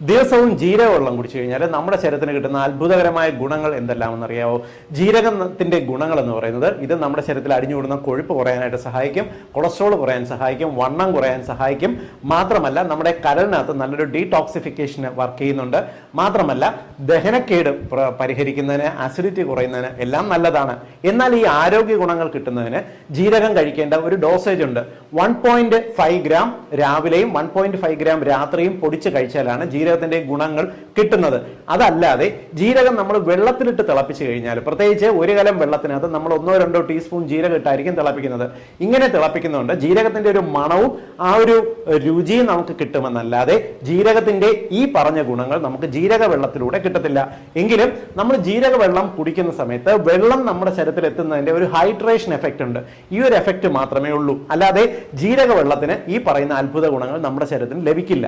ദിവസവും ജീരകവെള്ളം കുടിച്ചു കഴിഞ്ഞാൽ നമ്മുടെ ശരീരത്തിന് കിട്ടുന്ന അത്ഭുതകരമായ ഗുണങ്ങൾ എന്തെല്ലാമെന്ന് അറിയാമോ ജീരകത്തിന്റെ ഗുണങ്ങൾ എന്ന് പറയുന്നത് ഇത് നമ്മുടെ ശരീരത്തിൽ അടിഞ്ഞുകൂടുന്ന കൊഴുപ്പ് കുറയാനായിട്ട് സഹായിക്കും കൊളസ്ട്രോൾ കുറയാൻ സഹായിക്കും വണ്ണം കുറയാൻ സഹായിക്കും. മാത്രമല്ല നമ്മുടെ കരളിനകത്ത് നല്ലൊരു ഡീടോക്സിഫിക്കേഷന് വർക്ക് ചെയ്യുന്നുണ്ട്. മാത്രമല്ല ദഹനക്കേട് പരിഹരിക്കുന്നതിന് അസിഡിറ്റി കുറയുന്നതിന് എല്ലാം നല്ലതാണ്. എന്നാൽ ഈ ആരോഗ്യ ഗുണങ്ങൾ കിട്ടുന്നതിന് ജീരകം കഴിക്കേണ്ട ഒരു ഡോസേജ് ഉണ്ട്. വൺ ഗ്രാം രാവിലെയും വൺ ഗ്രാം രാത്രിയും പൊടിച്ച് കഴിച്ചാലാണ് ജീരകത്തിന്റെ ഗുണങ്ങൾ കിട്ടുന്നത്. അതല്ലാതെ ജീരകം നമ്മൾ വെള്ളത്തിലിട്ട് തിളപ്പിച്ച് കഴിഞ്ഞാൽ പ്രത്യേകിച്ച് ഒരു കലം വെള്ളത്തിനകത്ത് നമ്മൾ ഒന്നോ രണ്ടോ ടീസ്പൂൺ ജീരകം ഇട്ടായിരിക്കും തിളപ്പിക്കുന്നത്. ഇങ്ങനെ തിളപ്പിക്കുന്നതുകൊണ്ട് ജീരകത്തിന്റെ ഒരു മണവും ആ ഒരു രുചിയും നമുക്ക് കിട്ടുമെന്നല്ലാതെ ജീരകത്തിന്റെ ഈ പറഞ്ഞ ഗുണങ്ങൾ നമുക്ക് ജീരക വെള്ളത്തിലൂടെ കിട്ടത്തില്ല. എങ്കിലും നമ്മൾ ജീരക വെള്ളം കുടിക്കുന്ന സമയത്ത് വെള്ളം നമ്മുടെ ശരീരത്തിൽ എത്തുന്നതിന്റെ ഒരു ഹൈഡ്രേഷൻ എഫക്റ്റ് ഉണ്ട്. ഈ ഒരു എഫക്റ്റ് മാത്രമേ ഉള്ളൂ. അല്ലാതെ ജീരക വെള്ളത്തിന് ഈ പറയുന്ന അത്ഭുത ഗുണങ്ങൾ നമ്മുടെ ശരീരത്തിന് ലഭിക്കില്ല.